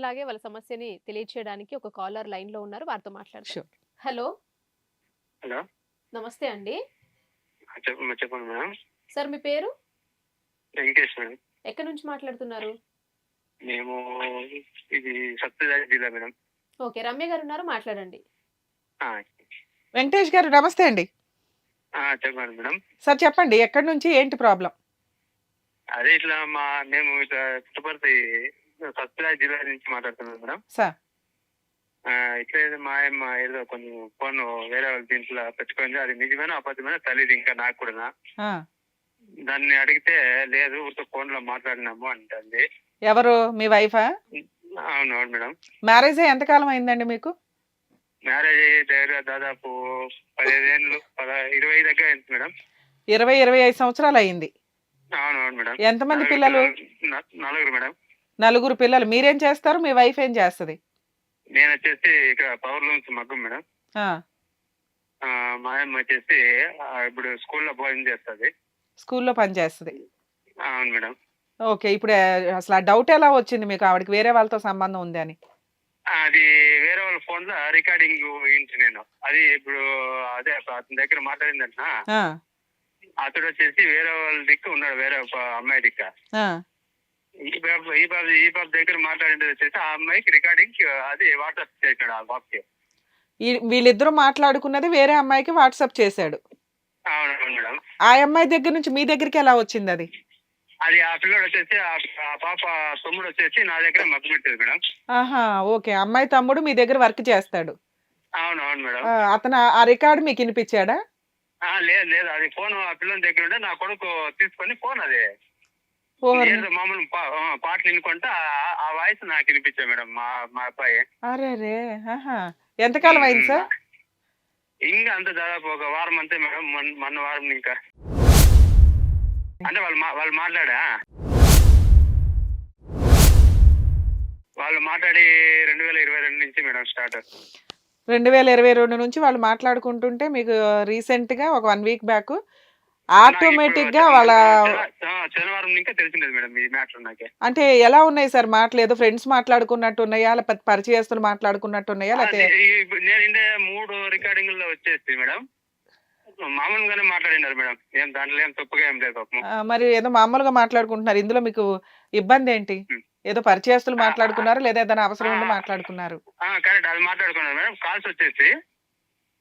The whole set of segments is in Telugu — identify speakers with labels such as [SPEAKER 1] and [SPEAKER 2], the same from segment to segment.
[SPEAKER 1] అట్లాగే వాళ్ళ సమస్యని తెలియచేయడానికి ఒక కాలర్ లైన్లో ఉన్నారు. వారితో మాట్లాడతారు
[SPEAKER 2] Sure.
[SPEAKER 1] హలో.
[SPEAKER 3] హలో.
[SPEAKER 1] నమస్తే అండి.
[SPEAKER 3] చెప్పండి మేడం.
[SPEAKER 1] సార్ మీ పేరు?
[SPEAKER 3] వెంకటేష్ మేడం.
[SPEAKER 1] ఎక్కడి నుంచి మాట్లాడుతున్నారు?
[SPEAKER 3] మేము ఇది సత్యసాయి జిల్లా మేడం.
[SPEAKER 1] ఓకే రమ్య గారు ఉన్నారు మాట్లాడండి.
[SPEAKER 3] ఆ,
[SPEAKER 2] వెంకటేష్ గారు నమస్తే అండి.
[SPEAKER 3] ఆ, చెప్పండి మేడం.
[SPEAKER 2] సార్ చెప్పండి ఎక్కడి నుంచి ఏంటి ప్రాబ్లం?
[SPEAKER 3] అదే ఇట్లా మా మేము ఇట్లా పుట్టపర్తి సత్యసాయి జిల్లా నుంచి మాట్లాడుతున్నాం మేడం.
[SPEAKER 2] సార్.
[SPEAKER 3] ఆ, ఇట్లా మా అమ్మ ఏదో కొంచెం ఫోన్ వేరే వాళ్ళ దీంట్లో పెట్టుకుంది అది నిజమైన అబద్ధమైన తెలియదు ఇంకా నాకు కూడా దాన్ని అడిగితే లేదు ఊరితో ఫోన్లో మాట్లాడినాము అంటుంది.
[SPEAKER 2] ఎవరు? మీ వైఫా
[SPEAKER 3] అవును అవును మేడం.
[SPEAKER 2] మ్యారేజ్ అయ్యి ఎంతకాలం అయిందండి మీకు?
[SPEAKER 3] మ్యారేజ్ అయ్యి దగ్గర దాదాపు పదిహేను ఇరవై దగ్గర అయింది మేడం.
[SPEAKER 2] ఇరవై ఇరవై ఐదు సంవత్సరాలు అయింది.
[SPEAKER 3] అవును అవును మేడం.
[SPEAKER 2] ఎంతమంది పిల్లలు?
[SPEAKER 3] నలుగురు మేడం.
[SPEAKER 2] నలుగురు పిల్లలు. మీరేం చేస్తారు? మీ వైఫ్ ఏం చేస్తుంది?
[SPEAKER 3] నేను వచ్చేసి ఇక్కడ పవర్ లూమ్స్ మగ్గం మేడం. మా అమ్మ వచ్చేసి ఇప్పుడు స్కూల్లో భోజనం చేస్తుంది.
[SPEAKER 2] స్కూల్లో పని చేస్తుంది.
[SPEAKER 3] అవును మేడం.
[SPEAKER 2] ఓకే ఇప్పుడు అసలు ఆ డౌట్ ఎలా వచ్చింది మీకు? ఆవిడకి వేరే వాళ్ళతో సంబంధం ఉంది అని.
[SPEAKER 3] అది వేరే వాళ్ళ ఫోన్లో రికార్డింగ్ వింటి నేను. అది ఇప్పుడు అదే అతని దగ్గర మాట్లాడిందంట అతడు వచ్చేసి వేరే వాళ్ళ దిక్కు ఉన్నాడు వేరే అమ్మాయి దిక్క. ఈ బాబు ఈ బాబు ఈ బాబు దగ్గర మాట్లాడింది వచ్చేసి ఆ అమ్మాయికి రికార్డింగ్ అది వాట్సాప్ చేశాడు ఆ బాబుకి.
[SPEAKER 2] వీళ్ళిద్దరూ మాట్లాడుకున్నది వేరే అమ్మాయికి వాట్సాప్ చేశాడు. ఆ అమ్మాయి దగ్గర నుంచి మీ దగ్గరికి ఎలా వచ్చింది అది?
[SPEAKER 3] అది ఆ పిల్లడు వచ్చేసి ఆ- పాప తమ్ముడు వచ్చేసి నా దగ్గర మగ్గు పెట్టేది మేడం.
[SPEAKER 2] ఆహా ఓకే. అమ్మాయి తమ్ముడు మీ దగ్గర వర్క్ చేస్తాడు.
[SPEAKER 3] అవును అవును మేడం
[SPEAKER 2] అతను ఆ- రికార్డు మీకు వినిపించాడా?
[SPEAKER 3] లేదు లేదు. అది ఫోన్ ఆ పిల్లల దగ్గర ఉంటే నా కొడుకు తీసుకొని ఫోన్ అది. ఏదో మామూలు పాటలు వినుకుంటా ఆ- వాయిస్ నాకు వినిపించా మేడం మా మా అబ్బాయి.
[SPEAKER 2] అరే రే ఎంతకాలం అయింది సార్?
[SPEAKER 3] ఇంకా అంత దాదాపు ఒక వారం అంతే మేడం మొన్న వారం ఇంకా. అంటే వాళ్ళు వాళ్ళు మాట్లాడా? వాళ్ళు మాట్లాడి రెండు వేల ఇరవై రెండు నుంచి మేడం స్టార్ట్.
[SPEAKER 2] రెండు వేల ఇరవై రెండు నుంచి వాళ్ళు మాట్లాడుకుంటుంటే మీకు రీసెంట్గా ఒక వన్ వీక్ బ్యాక్ ఆటోమేటిక్గా వాళ్ళ
[SPEAKER 3] శనివారం ఇంకా మేడం ఈ మ్యాటర్ నాకే.
[SPEAKER 2] అంటే ఎలా ఉన్నాయి సార్ మాటలు? ఏదో ఫ్రెండ్స్ మాట్లాడుకున్నట్టు ఉన్నాయా లేకపోతే పరిచయస్తులు మాట్లాడుకున్నట్టు ఉన్నాయా లేకపోతే
[SPEAKER 3] నేను ఇండే మూడు రికార్డింగ్లో వచ్చేసి మేడం మామూలుగానే మాట్లాడినారు మేడం. ఏం దాంట్లో ఏం తప్పుగా ఏం లేదు
[SPEAKER 2] మరి ఏదో మామూలుగా మాట్లాడుకుంటున్నారు. ఇందులో మీకు ఇబ్బంది ఏంటి. ఏదో పరిచయస్తులు మాట్లాడుకున్నారు లేదా ఏదైనా అవసరం ఉండి
[SPEAKER 3] ఆ,
[SPEAKER 2] మాట్లాడుకున్నారు?
[SPEAKER 3] కరెక్ట్. అది మాట్లాడుకున్నారు మేడం. కాల్స్ వచ్చేసి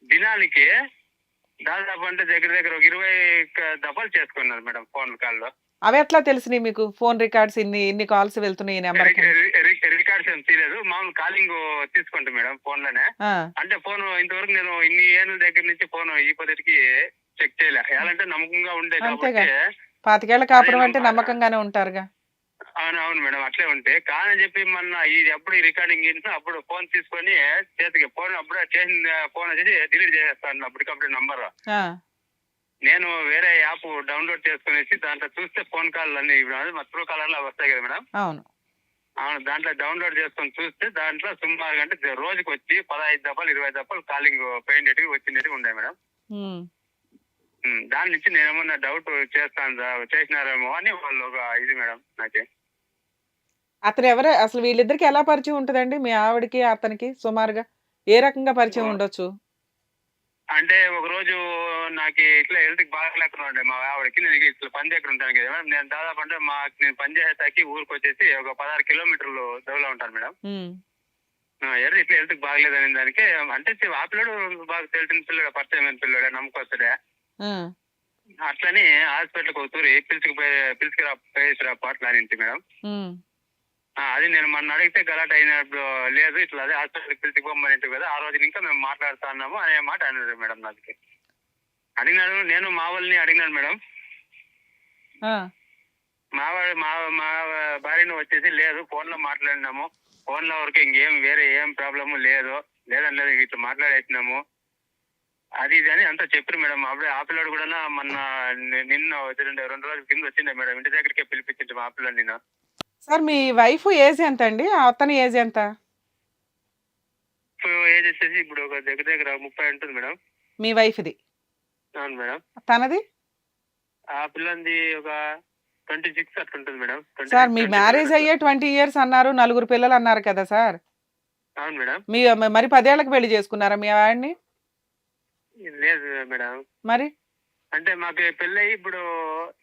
[SPEAKER 3] దినానికి దాదాపు అంటే దగ్గర దగ్గర ఒక ఇరవై దఫాలు చేసుకున్నారు మేడం ఫోన్ కాల్లో.
[SPEAKER 2] అవి ఎట్లా తెలిసినాయి మీకు? ఫోన్ రికార్డ్స్ ఇన్ని ఇన్ని కాల్స్ వెళ్తున్నాయి ఈ నెంబర్
[SPEAKER 3] రికార్డ్స్ ఏం తీయలేదు. మామూలు కాలింగ్ తీసుకుంటా మేడం ఫోన్లోనే అంటే ఫోన్ ఇంతవరకు నేను ఇన్ని ఏళ్ళ దగ్గర నుంచి ఫోన్ ఈ పద్ధతికి చెక్ చేయలే. ఎలాంటే నమ్మకంగా ఉండే
[SPEAKER 2] అంతేగా.
[SPEAKER 3] కాబట్టి
[SPEAKER 2] పాతికేళ్ళ కాపురం అంటే
[SPEAKER 3] నమ్మ-
[SPEAKER 2] నమ్మకంగానే ఉంటారుగా.
[SPEAKER 3] అవును అవును మేడం అట్లే ఉంటే. కాదని చెప్పి మొన్న ఇది ఎప్పుడు ఈ రికార్డింగ్ చేసినా అప్పుడు ఫోన్ తీసుకొని చేతికి ఫోన్ అప్పుడు చేసిన ఫోన్ వచ్చేసి డిలీట్ చేసేస్తాను అప్పటికప్పుడు నంబర్ నేను వేరే యాప్ డౌన్లోడ్ చేసుకునేసి దాంట్లో చూస్తే ఫోన్ కాల్ అన్ని మా త్రూ కాలర్లో వస్తాయి కదా మేడం.
[SPEAKER 2] అవును.
[SPEAKER 3] అవును దాంట్లో డౌన్లోడ్ చేసుకొని చూస్తే దాంట్లో సుమారు అంటే రోజుకి వచ్చి పదహైదు దఫాలు ఇరవై దఫాలు కాలింగ్ పోయినట్టుగా వచ్చినట్టుగా ఉన్నాయి మేడం. దాని నుంచి నేను ఏమన్నా డౌట్ చేస్తాను చేసినారేమో అని వాళ్ళు ఒక ఇది మేడం నాకే.
[SPEAKER 2] అతను ఎవరు? అసలు వీళ్ళిద్దరికి ఎలా పరిచయం ఉంటుందండి మీ ఆవిడకి అతనికి సుమారుగా? ఏ రకంగా పరిచయం. ఉండొచ్చు?
[SPEAKER 3] అంటే ఒక రోజు నాకు ఇట్లా హెల్త్కి బాగా ఉండే మా ఆవిడకి. నేను ఇట్లా పని దగ్గర ఉంటాను కదా మేడం. నేను దాదాపు అంటే మా నేను పని చేసేటాకి ఊరికి వచ్చేసి ఒక పదహారు కిలోమీటర్లు దూరంలో ఉంటాను మేడం. ఎవరు ఇట్లా హెల్త్ బాగలేదని దానికి అంటే ఆ పిల్లడు బాగా తెలిసిన పిల్లడు పరిచయమైన పిల్లడే నమ్మకొస్తాడే. అట్లని హాస్పిటల్కు తూరి పిలుచుకుపోయి పిలుచుకురా పోయేసిరా పాటలు అని మేడం.
[SPEAKER 2] ఉమ్.
[SPEAKER 3] ఆ, అది నేను మొన్న అడిగితే గలాట్ అయినప్పుడు లేదు ఇట్లా అదే హాస్పిటల్కి పిలుచుకోమని కదా ఆ రోజు ఇంకా మేము మాట్లాడుతా ఉన్నాము అనే మాట అన్నారు మేడం నాకు. అడిగినాడు నేను మా వాళ్ళని అడిగినాను మేడం. మా మా మా భార్యను వచ్చేసి లేదు ఫోన్లో మాట్లాడినాము. ఫోన్లో వరకు ఇంకేం వేరే ఏం ప్రాబ్లము లేదు లేదని లేదు ఇట్లా మాట్లాడేసినాము. అది ఇది అని అంతా చెప్పారు మేడం. అప్పుడే ఆ పిల్లడు కూడా మొన్న నిన్న రెండు రోజుల కింద వచ్చిండే మేడం. ఇంటి దగ్గరికి పిలిపించింది మా పిల్లడు నేను.
[SPEAKER 2] సార్ మీ వైఫ్ ఏజ్ ఎంత అండి అతని ఏజ్ ఎంత?
[SPEAKER 3] ఏజ్ వచ్చేసి ఇప్పుడు ఒక దగ్గర దగ్గర ముప్పై ఉంటుంది మేడం.
[SPEAKER 2] మీ వైఫ్ది?
[SPEAKER 3] అవును మేడం.
[SPEAKER 2] తనది?
[SPEAKER 3] ఆ పిల్లంది ఒక ట్వంటీ సిక్స్ అట్లా ఉంటుంది మేడం. 26,
[SPEAKER 2] సార్ మీ
[SPEAKER 3] 27
[SPEAKER 2] మ్యారేజ్. అయ్యే ట్వంటీ ఇయర్స్ అన్నారు నలుగురు పిల్లలు అన్నారు కదా సార్?
[SPEAKER 3] అవును మేడం.
[SPEAKER 2] మీ మరి పదేళ్ళకు పెళ్ళి చేసుకున్నారా మీ ఆవిడ్ని
[SPEAKER 3] లేదు మేడం.
[SPEAKER 2] మరి?
[SPEAKER 3] అంటే మాకు పెళ్ళి అయ్యి ఇప్పుడు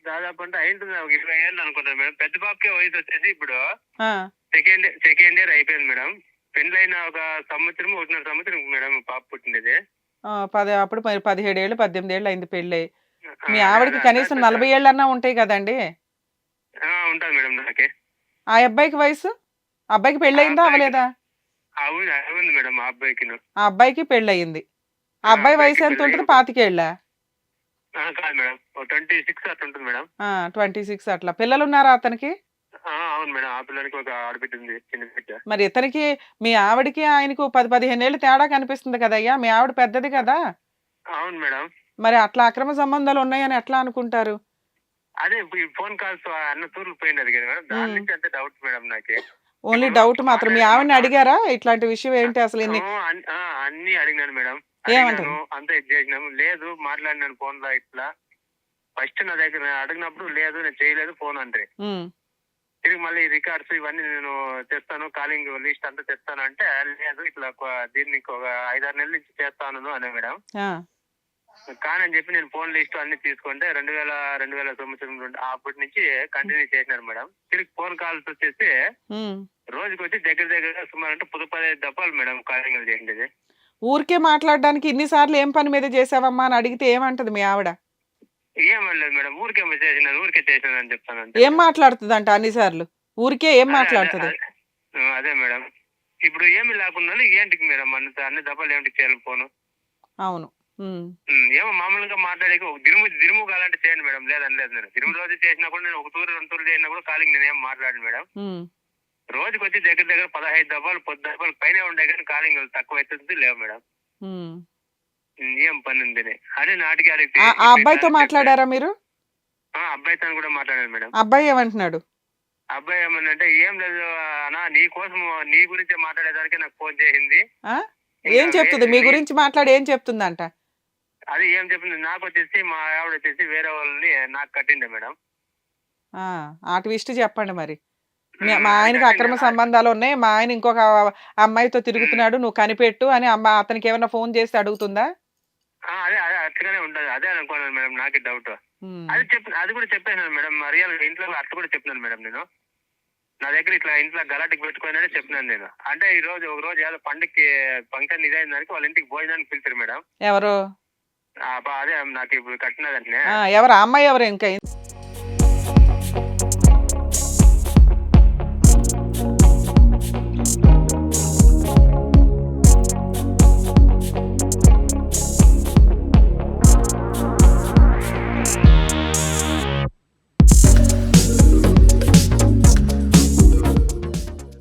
[SPEAKER 3] దాదాపు అంటే అయింటుంది ఒక ఇరవై ఏళ్ళు అనుకుంటాను మేడం. పెద్ద బాబుకి వయసు వచ్చేసి ఇప్పుడు
[SPEAKER 2] ఆ,
[SPEAKER 3] సెకండ్ సెకండ్ ఇయర్ అయిపోయింది మేడం. పెళ్ళైన ఒక సంవత్సరం ఒకటిన్నర సంవత్సరం మేడం పాప పుట్టినది
[SPEAKER 2] ఆ, పది అప్పుడు పదిహేడు ఏళ్ళు పద్దెనిమిది ఏళ్ళు అయింది పెళ్ళి మీ
[SPEAKER 3] ఆ,
[SPEAKER 2] ఆవిడకి కనీసం నలభై ఏళ్ళన్నా ఉంటాయి కదండి?
[SPEAKER 3] ఆ, ఉంటుంది మేడం నాకే.
[SPEAKER 2] ఆ అబ్బాయికి వయసు? ఆ అబ్బాయికి పెళ్ళి అయిందా
[SPEAKER 3] ఆ అబ్బాయికి-
[SPEAKER 2] అవ్వలేదా?
[SPEAKER 3] అవును అవును మేడం మా అబ్బాయికి
[SPEAKER 2] ఆ అబ్బాయికి పెళ్ళి అయింది ఆ
[SPEAKER 3] ఆ
[SPEAKER 2] అబ్బాయి వయసు ఎంత ఉంటుంది? పాతికేళ్ళ?
[SPEAKER 3] కాదు మేడం. ట్వంటీ సిక్స్ అట్లా ఉంటుంది మేడం.
[SPEAKER 2] ట్వంటీ సిక్స్ అట్లా. పిల్లలు ఉన్నారా అతనికి?
[SPEAKER 3] ఆ, అవును మేడం. ఆ పిల్లలకి ఒక ఆడబిడ్డ ఉంది చిన్న బిడ్డ.
[SPEAKER 2] మరి ఇతనికి మీ ఆవిడకి ఆయనకు పది పదిహేను ఏళ్ళు తేడా కనిపిస్తుంది కదయ్యా మీ ఆవిడ పెద్దది కదా?
[SPEAKER 3] అవును మేడం.
[SPEAKER 2] మరి అట్లా అక్రమ సంబంధాలు ఉన్నాయని ఎట్లా అనుకుంటారు?
[SPEAKER 3] అదే ఫోన్ కాల్స్ అన్న తూర్లు పోయినది కదా మేడం. దాని. నుంచి అంతే డౌట్ మేడం నాకే.
[SPEAKER 2] ఓన్లీ డౌట్ మాత్రం. మీ ఆవిడని అడిగారా? ఇట్లాంటి విషయం ఏంటి అసలు
[SPEAKER 3] అన్ని అడిగినాను మేడం.
[SPEAKER 2] ఏమంటారు?
[SPEAKER 3] అంతా ఇది చేసినాము లేదు మాట్లాడినాను ఫోన్లో ఇట్లా. ఫస్ట్ నా దగ్గర అడిగినప్పుడు లేదు నేను చేయలేదు ఫోన్ అంటే తిరిగి మళ్ళీ రికార్డ్స్ ఇవన్నీ నేను తెస్తాను కాలింగ్ లిస్ట్ అంతా తెస్తాను అంటే లేదు ఇట్లా దీన్ని ఒక ఐదారు నెలల నుంచి చేస్తాను అనే మేడం. కానని చెప్పి నేను ఫోన్ లిస్ట్ అన్ని తీసుకుంటే రెండు వేల రెండు వేల సంవత్సరం నుండి అప్పటి నుంచి కంటిన్యూ చేసినారు మేడం. తిరిగి ఫోన్ కాల్స్ వచ్చేసి. రోజుకి వచ్చి దగ్గర దగ్గర సుమారు అంటే పది పదిహేను దప్పాలు మేడం కాలింగ్ చేసిండేది.
[SPEAKER 2] ఊరికే మాట్లాడడానికి ఇన్నిసార్లు ఏం పని మీద చేసావమ్మా అని అడిగితే ఏమంటది మీ ఆవిడ?
[SPEAKER 3] ఏమనలేదు మేడం ఊరికే చేసినాను ఊరికే చేసినాను అని చెప్తాను.
[SPEAKER 2] ఏం మాట్లాడుతుందంట అన్నిసార్లు ఊరికే ఏం మాట్లాడుతుంది?
[SPEAKER 3] అదే, మేడం. ఇప్పుడు ఏమి లేకుండా ఏంటికి మేడం అన్ని అన్ని దెబ్బలు ఏమిటి చేయాలి ఫోను?
[SPEAKER 2] అవును.
[SPEAKER 3] ఏమో మామూలుగా మాట్లాడే ఒక దిరుము దిరుము కావాలంటే చేయండి మేడం. లేదని లేదు నేను దిరుము రోజు చేసినా కూడా నేను ఒక తూరు రెండు తూరు చేసినా కూడా కాలింగ్ నేను ఏం మాట్లాడను మేడం. రోజుకి వచ్చి దగ్గర దగ్గర పదహైదు దెబ్బలు పది దెబ్బలు పైన ఉండే కానీ కాలింగ్ తక్కువ అవుతుంది లేవు మేడం. ఏం పని ఉంది అదే నాటికి అడిగితే
[SPEAKER 2] ఆ అబ్బాయితో మాట్లాడారా మీరు?
[SPEAKER 3] ఆ, అబ్బాయితో కూడా మాట్లాడాను మేడం.
[SPEAKER 2] అబ్బాయి ఏమంటున్నాడు?
[SPEAKER 3] అబ్బాయి ఏమన్నంటే ఏం లేదు అన్నా నీ కోసం నీ గురించి మాట్లాడేదానికి నాకు ఫోన్ చేసింది?
[SPEAKER 2] ఏం చెప్తుంది? మీ గురించి మాట్లాడి ఏం చెప్తుందంట?
[SPEAKER 3] అది ఏం చెప్పింది నాకు వచ్చేసి మా ఆవిడ వచ్చేసి వేరే వాళ్ళని నాకు కట్టిండే మేడం.
[SPEAKER 2] ఆ, ఆ ట్విస్ట్ చెప్పండి మరి. మీ- ఆయనకి అక్రమ. సంబంధాలు ఉన్నాయి. మా ఆయన ఇంకొక అమ్మాయితో తిరుగుతున్నాడు నువ్వు కనిపెట్టు అని అమ్మ అతనికి ఏమైనా ఫోన్ చేసి అడుగుతుందా?
[SPEAKER 3] అదే అదే అట్లగానే ఉంటది. అదే అనుకున్నాను మేడం నాకు డౌట్. అది చెప్పి అది కూడా చెప్పేసాను మేడం. రియల్ ఇంట్లో అట్లా కూడా చెప్పినాను మేడం నేను. నా దగ్గర ఇట్లా ఇంట్లో గలాటికి పెట్టుకుని చెప్పినాను నేను. అంటే ఈ రోజు ఒక రోజు ఏదో పండుగకి ఫంక్షన్ ఇదైన దానికి వాళ్ళ ఇంటికి భోజనానికి పిలిచారు మేడం.
[SPEAKER 2] ఎవరు?
[SPEAKER 3] అదే నాకు ఇప్పుడు కట్టినదంటే
[SPEAKER 2] ఆ, ఎవరు? అమ్మాయి ఎవరు ఇంకా?